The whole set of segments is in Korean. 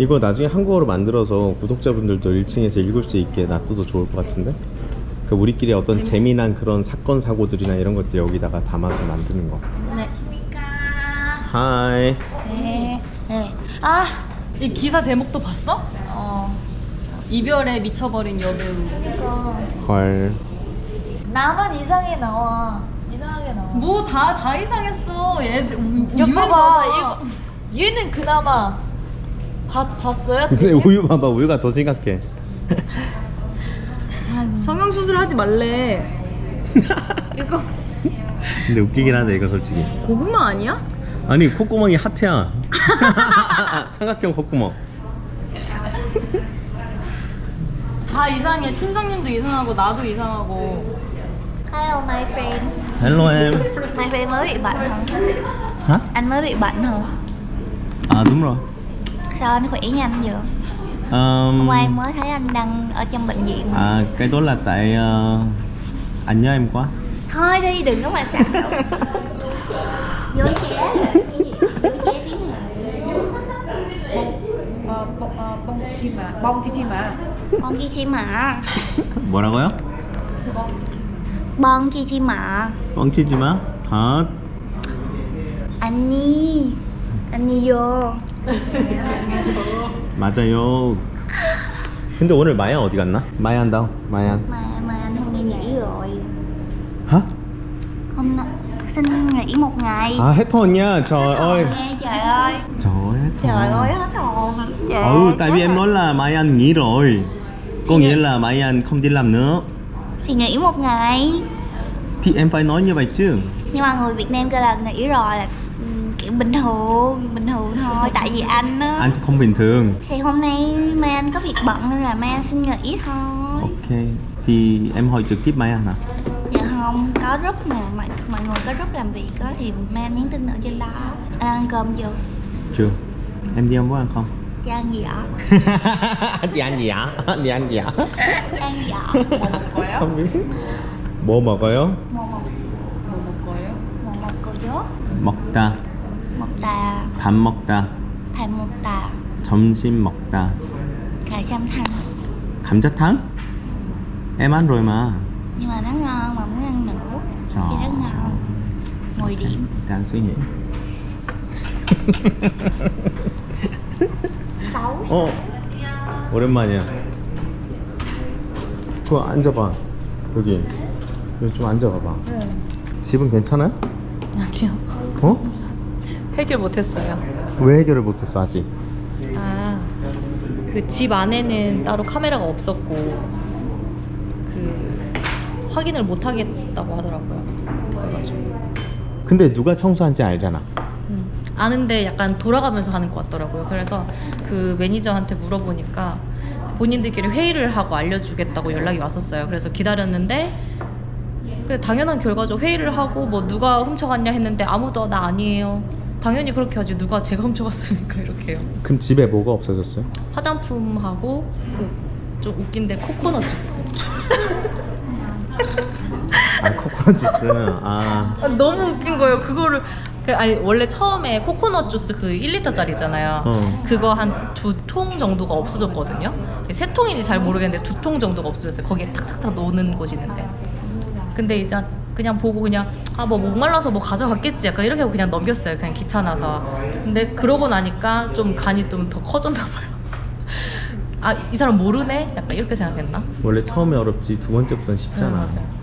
이거 나중에 한국어로 만들어서 구독자분들도 1층에서 읽을 수 있게 놔둬도 좋을 것 같은데? 그 우리끼리 어떤 재밌- 재미난 그런 사건 사고들이나 이런 것들 여기다가 담아서 만드는 거. 네. 하이. 네. 네. 아, 이 기사 제목도 봤어? 어. 이별에 미쳐버린 여배우. 이거 헐. 나만 이상해 나와. 이상하게 나와. 뭐 다 다 이상했어. 얘들 우- 야, 우유인 봐봐. 거봐. 이거 얘는 그나마 봤, 봤어요? 근데 우유 봐봐 우유가 더 심각해. 성형 수술 하지 말래. 이거 근데 웃기긴 하다 이거 솔직히. 고구마 아니야? 아니 콧구멍이 하트야. 삼각형 콧구멍. 다 이상해. 팀장님도 이상하고 나도 이상하고. Hello my friend. Hello em. My friend mới bị bệnh không? Hả? Anh mới bị bệnh không? À đúng rồi. Sao anh khỏe nhanh vậy? Um, Hôm qua em mới thấy anh đang ở trong bệnh viện. mà. à cái đó là tại ờ, anh nhớ em quá. Thôi đi, đừng có mà sẵn. Vô ché. Vô ché tiếng Ờ, bông, ờ, bông chim à bông chi chim à Bon chi chi mà. 뭐라고요? Bon chi chi mà. 뻥치지 마. 다 Anh Nhi. Anh Nhi vô. 맞아요. 근데 오늘 마야 어디 갔나? 마야한다. 마야. Mà mà anh hôm nay nghỉ rồi. hả? Hôm nay xin nghỉ một ngày. À hết hồn nha. Trời Hết hồn ơi. nha, trời ơi. Trời ơi hết hồn. Trời ơi hết hồn. Trời Ừ, ơi, tại vì hết em hồn. nói là Mai Anh nghỉ rồi. Có nghĩa là Mai Anh không đi làm nữa. Thì nghỉ một ngày. Thì em phải nói như vậy chứ. Nhưng mà người Việt Nam kêu là nghỉ rồi là ừm, kiểu bình thường, bình thường thôi. Tại vì anh á. Anh không bình thường. Thì hôm nay Mai Anh có việc bận nên là Mai Anh xin nghỉ thôi. Ok. Thì em hỏi trực tiếp Mai Anh hả? Dạ không, có group mà mọi, mọi người có group làm việc á thì Mai Anh nhắn tin ở trên đó. Anh ăn cơm chưa? Chưa. Em đi ăn có ăn không? Dạ ăn gì ạ? đi ăn gì ạ? đi ăn gì ạ? Ăn gì ạ? không biết. 뭐 먹어요? Một một một một 거예요? một một cô dốt 먹다. Một tà 밥 먹다. Một tà 점심 먹다. 감자탕? Em ăn rồi mà. Nhưng mà nó ngon mà muốn ăn nữa Trời. Thì rất ngon 10 điểm Để anh suy nghĩ. 6어 오랜만이야 그거 앉아봐 여기 여기 좀 앉아봐봐 집은 괜찮아요? 아니요. 어? 해결 못했어요. 왜 해결을 못했어 아직? 아, 그 집 안에는 따로 카메라가 없었고 그 확인을 못 하겠다고 하더라고요. 그래가지고 근데 누가 청소한지 알잖아 음, 아는데 약간 돌아가면서 하는 것 같더라고요. 그래서 그 매니저한테 물어보니까 본인들끼리 회의를 하고 알려주겠다고 연락이 왔었어요. 그래서 기다렸는데 그 당연한 결과죠. 회의를 하고 뭐 누가 훔쳐갔냐 했는데 아무도 나 아니에요. 당연히 그렇게 하지. 누가 제가 훔쳐갔으니까 이렇게 해요. 그럼 집에 뭐가 없어졌어요? 화장품하고 그 좀 웃긴데 코코넛 주스. 아 코코넛 주스 아 아, 너무 웃긴 거예요. 그거를 그 아니 원래 처음에 코코넛 주스 그 1리터짜리잖아요. 어. 그거 한 두 통 정도가 없어졌거든요. 세 통인지 잘 모르겠는데 두 통 정도가 없어졌어요. 거기에 탁탁탁 놓는 곳이 있는데. 근데 이제 그냥 보고 그냥 아 뭐 목말라서 뭐 가져갔겠지 약간 이렇게 하고 그냥 넘겼어요. 그냥 귀찮아서. 근데 그러고 나니까 좀 간이 좀 더 커졌나 봐요. 아 이 사람 모르네? 약간 이렇게 생각했나? 원래 처음에 어렵지 두 번째부터는 쉽잖아 네, 맞아요.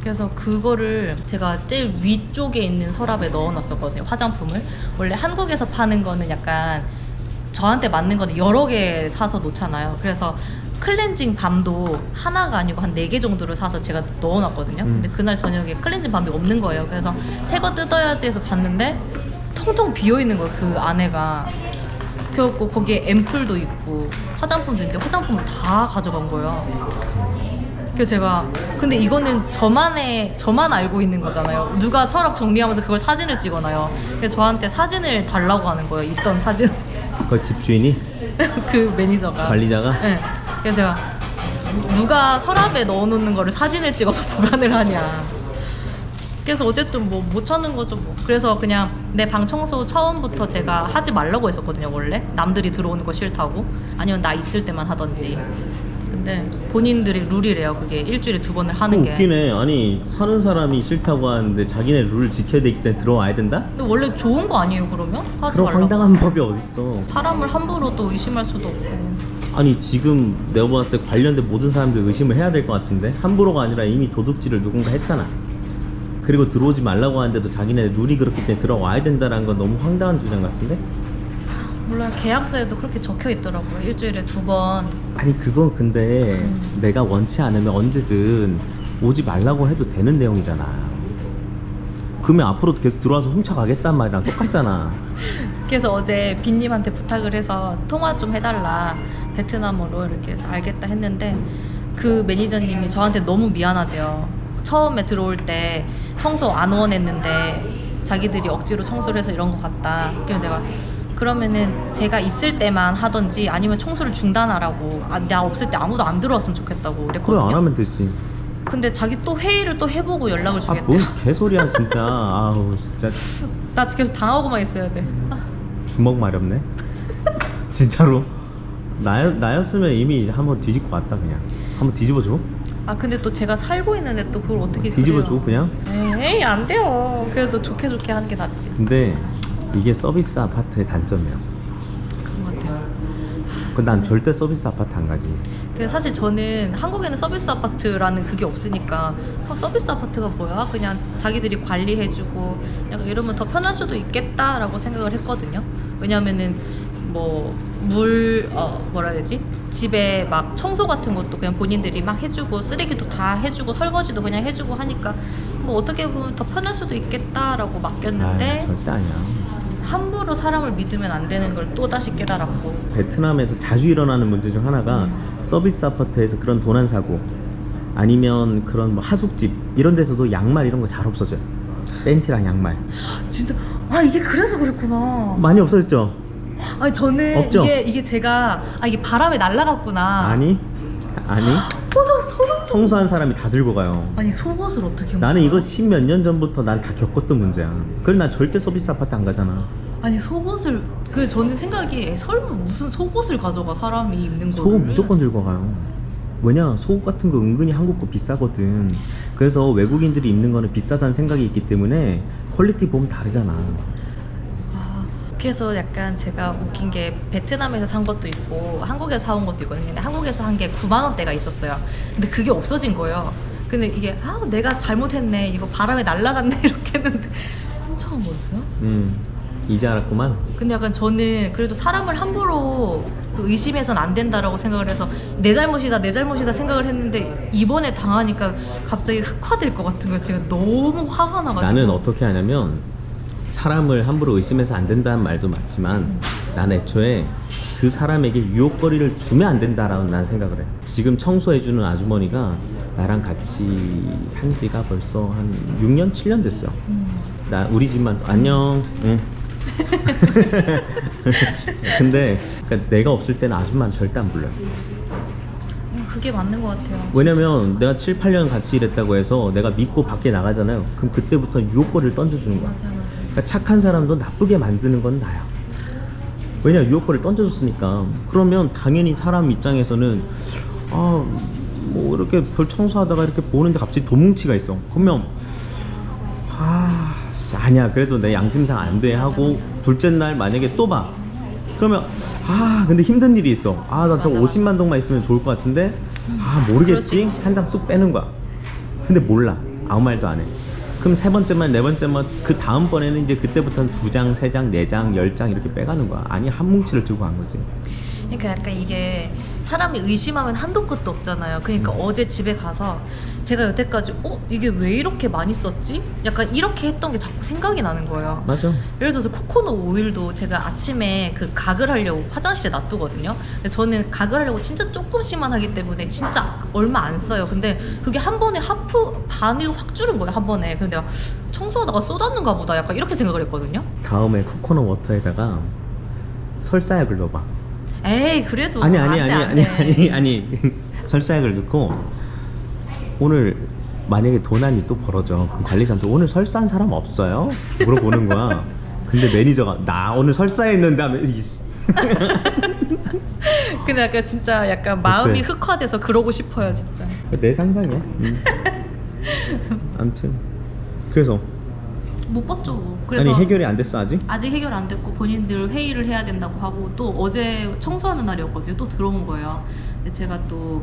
그래서 그거를 제가 제일 위쪽에 있는 서랍에 넣어놨었거든요. 화장품을 원래 한국에서 파는 거는 약간 저한테 맞는 거는 여러 개 사서 놓잖아요. 그래서 클렌징 밤도 하나가 아니고 한 네 개 정도를 사서 제가 넣어놨거든요. 음. 근데 그날 저녁에 클렌징 밤이 없는 거예요. 그래서 새 거 뜯어야지 해서 봤는데 텅텅 비어 있는 거예요. 그 안에가. 그래갖고 거기에 앰플도 있고 화장품도 있는데 화장품을 다 가져간 거예요. 그래서 제가 근데 이거는 저만의 저만 알고 있는 거잖아요. 누가 철학 정리하면서 그걸 사진을 찍어놔요. 그래서 저한테 사진을 달라고 하는 거예요. 있던 사진. 그 집주인이 그 매니저가. 관리자가 네. 그래서 제가 누가 서랍에 넣어놓는 거를 사진을 찍어서 보관을 하냐. 그래서 어쨌든 뭐 못 찾는 거죠 뭐. 그래서 그냥 내 방 청소 처음부터 제가 하지 말라고 했었거든요 원래 남들이 들어오는 거 싫다고 아니면 나 있을 때만 하던지. 근데 본인들의 룰이래요 그게 일주일에 두 번을 하는 게. 웃기네. 아니 사는 사람이 싫다고 하는데 자기네 룰을 지켜야 되기 때문에 들어와야 된다? 근데 원래 좋은 거 아니에요 그러면? 하지 그런 말라고. 황당한 법이 어딨어. 사람을 함부로 또 의심할 수도 없고. 아니 지금 내가 봤을 때 관련된 모든 사람들 의심을 해야 될 것 같은데 함부로가 아니라 이미 도둑질을 누군가 했잖아. 그리고 들어오지 말라고 하는데도 자기네 룰이 그렇기 때문에 들어와야 된다는 건 너무 황당한 주장 같은데? 몰라요 계약서에도 그렇게 적혀 있더라고요 일주일에 두 번. 아니 그건 근데 음. 내가 원치 않으면 언제든 오지 말라고 해도 되는 내용이잖아. 그러면 앞으로도 계속 들어와서 훔쳐가겠단 말이랑 똑같잖아. 그래서 어제 빈님한테 부탁을 해서 통화 좀 해달라 베트남어로 이렇게 해서 알겠다 했는데 그 매니저님이 저한테 너무 미안하대요. 처음에 들어올 때 청소 안 원했는데 자기들이 억지로 청소를 해서 이런 것 같다. 그래서 내가 그러면은 제가 있을 때만 하던지 아니면 청소를 중단하라고 아, 나 없을 때 아무도 안 들어왔으면 좋겠다고 그래 그랬거든요. 안 하면 되지. 근데 자기 또 회의를 또 해보고 연락을 주겠대요. 아뭔 개소리야 진짜. 아우 진짜. 나 계속 당하고만 있어야 돼 주먹 마렵네. 진짜로 나였 나였으면 이미 한번 뒤집고 왔다 그냥. 한번 뒤집어줘. 아 근데 또 제가 살고 있는데 또 그걸 어떻게 뒤집어줘 그래요? 그냥. 에이 안 돼요. 그래도 좋게 좋게 하는 게 낫지. 근데 이게 서비스 아파트의 단점이야. 그런 것 같아요. 그난 절대 서비스 아파트 안 가지. 그래서 사실 저는 한국에는 서비스 아파트라는 그게 없으니까 어, 서비스 아파트가 뭐야? 그냥 자기들이 관리해주고 약간 이러면 더 편할 수도 있겠다라고 생각을 했거든요. 왜냐면은 뭐 물 어, 뭐라 해야 되지? 집에 막 청소 같은 것도 그냥 본인들이 막 해주고 쓰레기도 다 해주고 설거지도 그냥 해주고 하니까 뭐 어떻게 보면 더 편할 수도 있겠다라고 맡겼는데 아, 절대 아니야. 함부로 사람을 믿으면 안 되는 걸 또 다시 깨달았고 베트남에서 자주 일어나는 문제 중 하나가 서비스 아파트에서 그런 도난 사고 아니면 그런 뭐 하숙집 이런 데서도 양말 이런 거 잘 없어져요. 팬티랑 양말 진짜 아 이게 그래서 그랬구나. 많이 없어졌죠? 아니 저는 없죠? 이게 이게 제가 아 이게 바람에 날아갔구나. 아니 아니 소름. 청소한 사람이 다 들고 가요. 아니 속옷을 어떻게 나는? 이거 십몇 년 전부터 난 다 겪었던 문제야. 그래 난 절대 서비스 아파트 안 가잖아. 아니 속옷을 그 저는 생각이 설마 무슨 속옷을 가져가 사람이 입는 거를 속옷 무조건 들고 가요. 왜냐 속옷 같은 거 은근히 한국 거 비싸거든. 그래서 외국인들이 입는 거는 비싸다는 생각이 있기 때문에 퀄리티 보면 다르잖아. 아, 그래서 약간 제가 웃긴 게 베트남에서 산 것도 있고 한국에서 사온 것도 있거든요. 근데 한국에서 한 게 9만 원대가 있었어요. 근데 그게 없어진 거예요. 근데 이게 아 내가 잘못했네. 이거 바람에 날아갔네 이렇게 했는데 처음 보였어요. 음 이제 알았구만. 근데 약간 저는 그래도 사람을 함부로 그 의심해선 안 된다라고 생각을 해서 내 잘못이다 내 잘못이다 생각을 했는데 이번에 당하니까 갑자기 흑화될 것 같은 거예요. 제가 너무 화가 나가지고 나는 어떻게 하냐면 사람을 함부로 의심해서 안 된다는 말도 맞지만 난 애초에 그 사람에게 유혹거리를 주면 안 된다라고 난 생각을 해. 지금 청소해주는 아주머니가 나랑 같이 한 지가 벌써 한 6년, 7년 됐어요. 음. 나 우리 집만 안녕. 응. 근데 그러니까 내가 없을 때는 아줌마는 절대 안 불러요. 음, 그게 맞는 것 같아요. 왜냐면 내가 7, 8년 같이 일했다고 해서 내가 믿고 밖에 나가잖아요. 그럼 그때부터 유혹거리를 던져주는 거야. 맞아 맞아. 그러니까 착한 사람도 나쁘게 만드는 건 나야. 왜냐 유혹거리를 던져줬으니까. 그러면 당연히 사람 입장에서는 아 뭐 이렇게 별 청소하다가 이렇게 보는데 갑자기 도뭉치가 있어. 그러면 아니야 그래도 내 양심상 안 돼 하고 둘째 날 만약에 또 봐. 그러면 아 근데 힘든 일이 있어. 아나 맞아, 50만 동만 있으면 좋을 것 같은데 아 모르겠지. 한 장 쑥 빼는 거야. 근데 몰라 아무 말도 안 해. 그럼 세 번째만 네 번째만 그 다음 번에는 이제 그때부터는 두 장, 세 장, 네 장, 열 장 이렇게 빼가는 거야. 아니 한 뭉치를 들고 간 거지. 그러니까 약간 이게 사람이 의심하면 한도 끝도 없잖아요. 그러니까 어제 집에 가서 제가 여태까지 어 이게 왜 이렇게 많이 썼지? 약간 이렇게 했던 게 자꾸 생각이 나는 거예요. 맞아. 예를 들어서 코코넛 오일도 제가 아침에 그 각을 하려고 화장실에 놔두거든요. 근데 저는 각을 하려고 진짜 조금씩만 하기 때문에 진짜 얼마 안 써요. 근데 그게 한 번에 하프 반을 확 줄은 거예요. 한 번에. 근데 내가 청소하다가 쏟았는가 보다. 약간 이렇게 생각을 했거든요. 다음에 코코넛 워터에다가 설사약을 넣어봐. 에이 그래도 아니 아니 안 돼, 아니 안 아니 돼. 아니 아니 설사약을 넣고 오늘 만약에 도난이 또 벌어져 그럼 관리사한테 오늘 설사한 사람 없어요? 물어보는 거야 근데 매니저가 나 오늘 설사했는데 하면 이 씨. 근데 약간 진짜 약간 마음이 어때? 흑화돼서 그러고 싶어요 진짜. 내 상상이야 음. 아무튼 그래서 못 봤죠. 그래서 아니 해결이 안 됐어 아직? 아직 해결 안 됐고 본인들 회의를 해야 된다고 하고 또 어제 청소하는 날이었거든요. 또 들어온 거예요. 근데 제가 또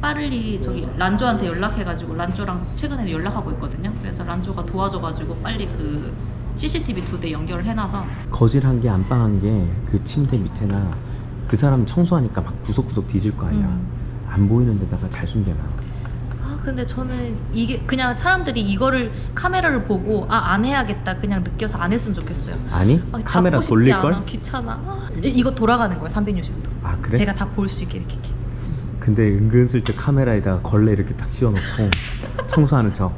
빠르리 저기 란조한테 연락해가지고 란조랑 최근에 연락하고 있거든요. 그래서 란조가 도와줘가지고 빨리 그 CCTV 두 대 연결을 해놔서 거실한 게 안방한 게 그 침대 밑에나 그 사람 청소하니까 막 구석구석 뒤질 거 아니야 음. 안 보이는 데다가 잘 숨겨놔 아 근데 저는 이게 그냥 사람들이 이거를 카메라를 보고 아 안 해야겠다 그냥 느껴서 안 했으면 좋겠어요. 아니? 막 카메라 잡고 싶지 돌릴걸? 않아, 귀찮아. 아, 이- 이거 돌아가는 거예요 360도. 아 그래? 제가 다 볼 수 있게 이렇게. 이렇게. 근데 은근슬쩍 카메라에다가 걸레 이렇게 딱 씌워놓고 청소하는 척.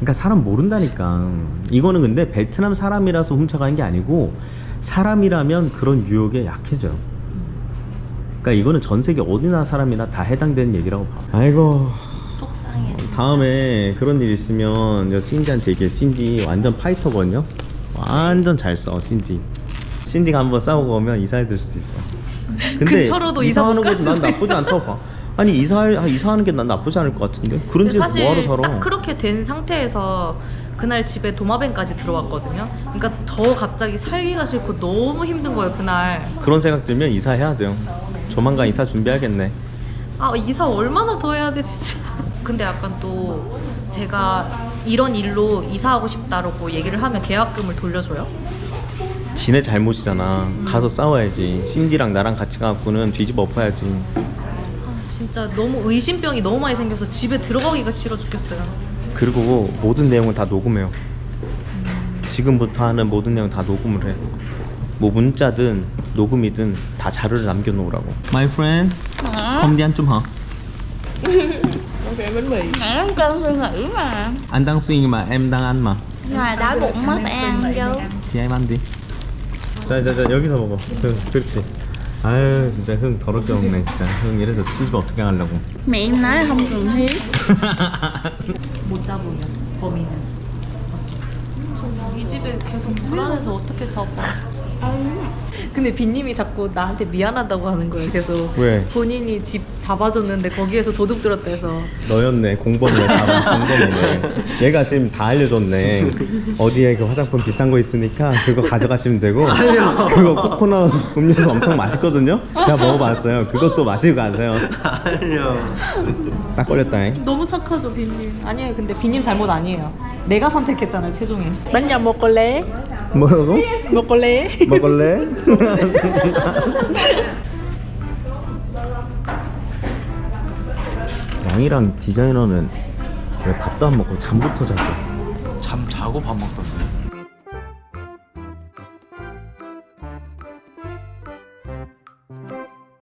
그러니까 사람 모른다니까. 이거는 근데 베트남 사람이라서 훔쳐가는 게 아니고 사람이라면 그런 유혹에 약해져. 그러니까 이거는 전 세계 어디 나라 사람이나 다 해당되는 얘기라고 봐. 아이고. 속상해 진짜. 다음에 그런 일 있으면 저 신디한테 얘기해. 신디 완전 파이터거든요. 완전 잘 싸워 신디. 신디가 한번 싸우고 오면 이사해 줄 수도 있어. 근처로도 이사 이사하는 못갈 것도 난 수도 나쁘지 않다고 봐. 아니 이사할 아, 이사하는 게 난 나쁘지 않을 것 같은데 그런 근데 집에서 사실 뭐하러 살아? 딱 그렇게 된 상태에서 그날 집에 도마뱀까지 들어왔거든요. 그러니까 더 갑자기 살기가 싫고 너무 힘든 거예요 그날. 그런 생각 들면 이사해야 돼요. 조만간 이사 준비하겠네. 아 이사 얼마나 더 해야 돼 진짜. 근데 약간 또 제가 이런 일로 이사하고 싶다라고 얘기를 하면 계약금을 돌려줘요. 지네 잘못이잖아. 가서 싸워야지. 신디랑 나랑 같이 가갖고는 뒤집어 엎어야지. 아 진짜 너무 의심병이 너무 많이 생겨서 집에 들어가기가 싫어 죽겠어요. 그리고 모든 내용을 다 녹음해요. 지금부터 하는 모든 내용 다 녹음을 해. 뭐 문자든 녹음이든 다 자료를 남겨놓으라고. My friend, không đi ăn chung hả? Mẹ không cân suy nghĩ mà Anh đang suy mà em đang ăn mà. Ngày đói bụng mới phải ăn chứ thì em ăn đi. 자, 자, 자, 여기서 먹어. 흥, 그렇지. 아유, 진짜 흥 더럽게 먹네, 진짜. 흥 이래서 시집 어떻게 하려고. Mẹ em nói là không cần thiết 못 잡으면 범인은. 이 집에 계속 불안해서 어떻게 잡아? 근데 빈님이 자꾸 나한테 미안하다고 하는 거예요. 계속 왜? 본인이 집 잡아줬는데 거기에서 도둑 들었다 해서 너였네, 공범이네, 사람 공범이네. 얘가 지금 다 알려줬네. 어디에 그 화장품 비싼 거 있으니까 그거 가져가시면 되고. 그거 코코넛 음료수 엄청 맛있거든요. 제가 먹어봤어요. 그것도 마시고 가세요. 딱 걸렸다잉. 너무 착하죠 빈님. 아니에요. 근데 빈님 잘못 아니에요. 내가 선택했잖아요 최종에. Con lé 뭐라고? Lé 먹을래? 양이랑 디자이너는 왜 밥도 안 먹고 잠부터 자고 잠 자고 밥 먹던데.